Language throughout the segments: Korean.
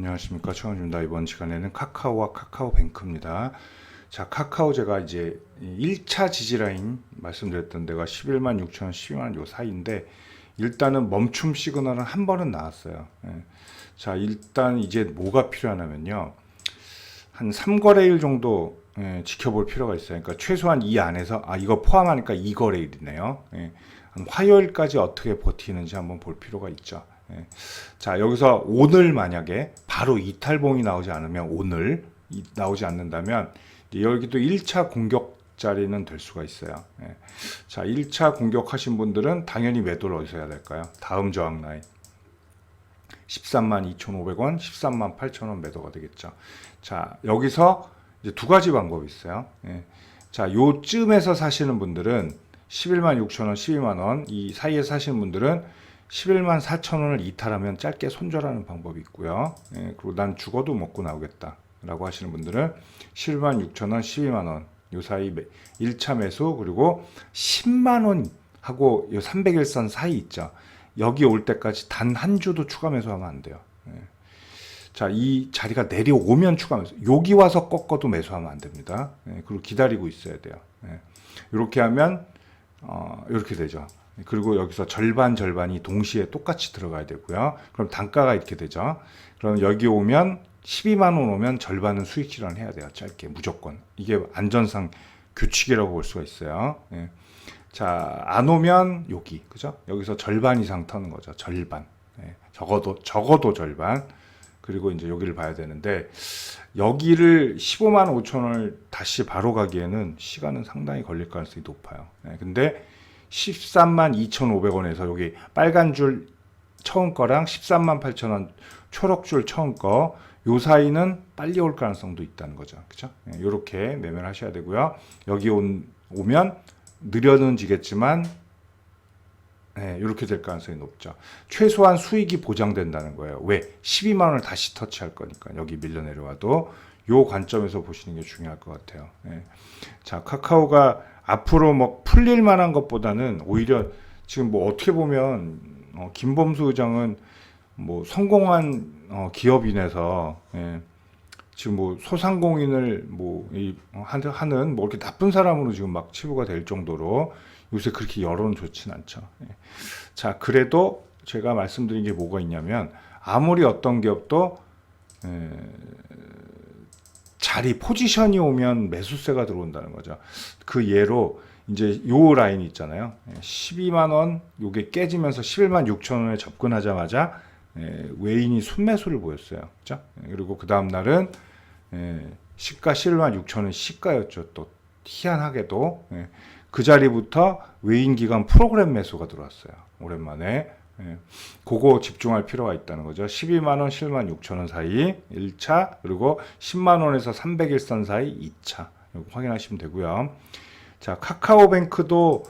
안녕하십니까 최원주입니다. 이번 시간에는 카카오와 카카오뱅크입니다. 자 카카오 제가 이제 1차 지지라인 말씀드렸던 데가 11만 6천 12만 요 사이인데 일단은 멈춤 시그널은 한 번은 나왔어요. 예. 자 일단 이제 뭐가 필요하냐면요. 한 3거래일 정도 예, 지켜볼 필요가 있어요. 그러니까 최소한 이 안에서 아 이거 포함하니까 2거래일이네요. 예. 한 화요일까지 어떻게 버티는지 한번 볼 필요가 있죠. 예. 자 여기서 오늘 만약에 바로 이탈봉이 나오지 않으면 오늘 이- 나오지 않는다면 이제 여기도 1차 공격 자리는 될 수가 있어요. 예. 자 1차 공격하신 분들은 당연히 매도를 어디서 해야 될까요? 다음 저항 라인 13만 2,500원, 13만 8,000원 매도가 되겠죠. 자 여기서 이제 두 가지 방법이 있어요. 예. 자 요쯤에서 사시는 분들은 11만 6천원, 12만 원 이 사이에 사시는 분들은 11만 4천 원을 이탈하면 짧게 손절하는 방법이 있고요. 예, 그리고 난 죽어도 먹고 나오겠다 라고 하시는 분들은 11만 6천 원, 12만 원 요 사이 1차 매수 그리고 10만 원 하고 요 300일선 사이 있죠. 여기 올 때까지 단 한 주도 추가 매수하면 안 돼요. 예. 자, 이 자리가 내려오면 추가 매수. 여기 와서 꺾어도 매수하면 안 됩니다. 예, 그리고 기다리고 있어야 돼요. 예. 이렇게 하면 어, 이렇게 되죠. 그리고 여기서 절반 절반이 동시에 똑같이 들어가야 되고요. 그럼 단가가 이렇게 되죠. 그럼 여기 오면 12만 원 오면 절반은 수익 실현 해야 돼요. 짧게 무조건. 이게 안전상 규칙이라고 볼 수가 있어요. 예. 자, 안 오면 여기. 그죠? 여기서 절반 이상 터는 거죠. 절반. 예. 적어도 적어도 절반. 그리고 이제 여기를 봐야 되는데 여기를 15만 5천 원을 다시 바로 가기에는 시간은 상당히 걸릴 가능성이 높아요. 예, 근데 13만 2,500원에서 여기 빨간 줄 처음 거랑 13만 8천 원 초록 줄 처음 거 요 사이는 빨리 올 가능성도 있다는 거죠. 그죠? 이렇게 매매를 하셔야 되고요. 여기 온, 오면 느려는 지겠지만 네, 이렇게 될 가능성이 높죠. 최소한 수익이 보장된다는 거예요. 왜? 12만 원을 다시 터치할 거니까 여기 밀려 내려와도 요 관점에서 보시는 게 중요할 것 같아요. 예. 자, 카카오가 앞으로 뭐 풀릴 만한 것보다는 오히려 지금 뭐 어떻게 보면 어, 김범수 의장은 뭐 성공한 어, 기업인에서 예. 지금 뭐 소상공인을 뭐이 하는 뭐 이렇게 나쁜 사람으로 지금 막 치부가 될 정도로 요새 그렇게 여론 좋진 않죠. 예. 자, 그래도 제가 말씀드린 게 뭐가 있냐면 아무리 어떤 기업도 에, 자리 포지션이 오면 매수세가 들어온다는 거죠. 그 예로 이제 요 라인 있잖아요. 예, 12만 원 요게 깨지면서 11만 6천 원에 접근하자마자 에, 외인이 순매수를 보였어요. 그죠? 예, 그리고 그 다음 날은 에, 시가 11만 6천 원 시가였죠. 또 희한하게도 예, 그 자리부터 외인 기관 프로그램 매수가 들어왔어요. 오랜만에. 예. 그거 집중할 필요가 있다는 거죠. 12만 원, 11만 6천 원 사이 1차, 그리고 10만 원에서 300일선 사이 2차. 이거 확인하시면 되고요. 자, 카카오뱅크도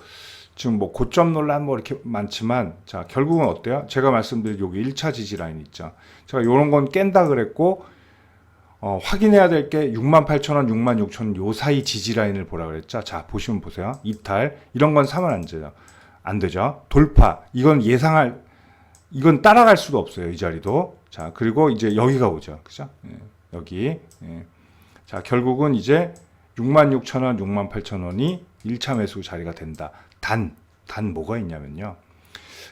지금 뭐 고점 논란 뭐 이렇게 많지만 자, 결국은 어때요? 제가 말씀드린 여기 1차 지지 라인 있죠. 제가 요런 건 깬다 그랬고 어, 확인해야 될 게 6만 8천 원, 6만 6천 원요 사이 지지 라인을 보라 그랬죠. 자, 보시면 보세요. 이탈 이런 건 사면 안 되죠. 안 되죠. 돌파 이건 예상할 이건 따라갈 수가 없어요. 이 자리도. 자, 그리고 이제 여기가 오죠. 그죠? 예, 여기. 예. 자, 결국은 이제 6만 6천 원, 6만 8천 원이 1차 매수 자리가 된다. 단, 단 뭐가 있냐면요.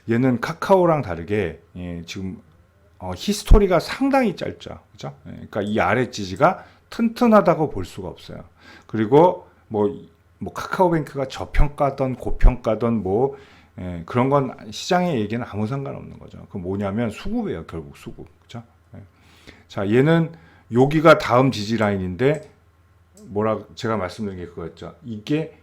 얘는 카카오랑 다르게 예, 지금 어, 히스토리가 상당히 짧죠. 그죠? 예, 그러니까 이 아래 지지가 튼튼하다고 볼 수가 없어요. 그리고 뭐, 뭐 카카오뱅크가 저평가던 고평가던 뭐 예, 그런 건 시장의 얘기는 아무 상관없는 거죠. 그 뭐냐면 수급이에요, 결국 수급. 그죠? 예. 자, 얘는 여기가 다음 지지 라인인데 뭐라 제가 말씀드린 게 그거였죠. 이게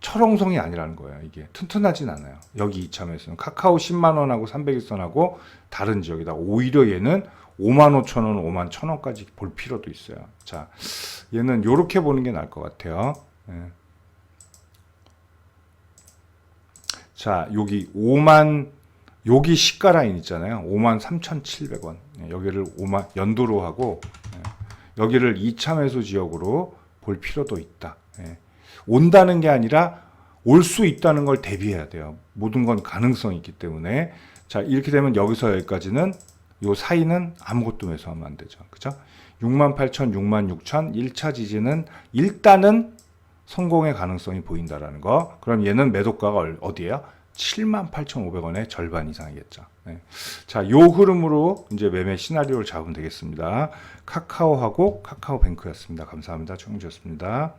철옹성이 아니라는 거예요. 이게 튼튼하진 않아요. 여기 이참에서는 카카오 10만 원하고 300일선하고 다른 지역이다. 오히려 얘는 5만 5천 원, 5만 1천 원까지 볼 필요도 있어요. 자, 얘는 요렇게 보는 게 나을 것 같아요. 예. 자, 여기 5만 여기 시가 라인 있잖아요. 5만 3,700원. 예, 여기를 5만 연도로 하고 예, 여기를 2차 매수 지역으로 볼 필요도 있다. 예. 온다는 게 아니라 올 수 있다는 걸 대비해야 돼요. 모든 건 가능성이 있기 때문에 자 이렇게 되면 여기서 여기까지는 요 사이는 아무것도 매수하면 안 되죠. 그죠? 68,000, 66,000 1차 지지는 일단은 성공의 가능성이 보인다라는 거. 그럼 얘는 매도가가 얼- 어디예요? 78,500원의 절반 이상이겠죠. 네. 자, 요 흐름으로 이제 매매 시나리오를 잡으면 되겠습니다. 카카오하고 카카오뱅크였습니다. 감사합니다. 최영주였습니다.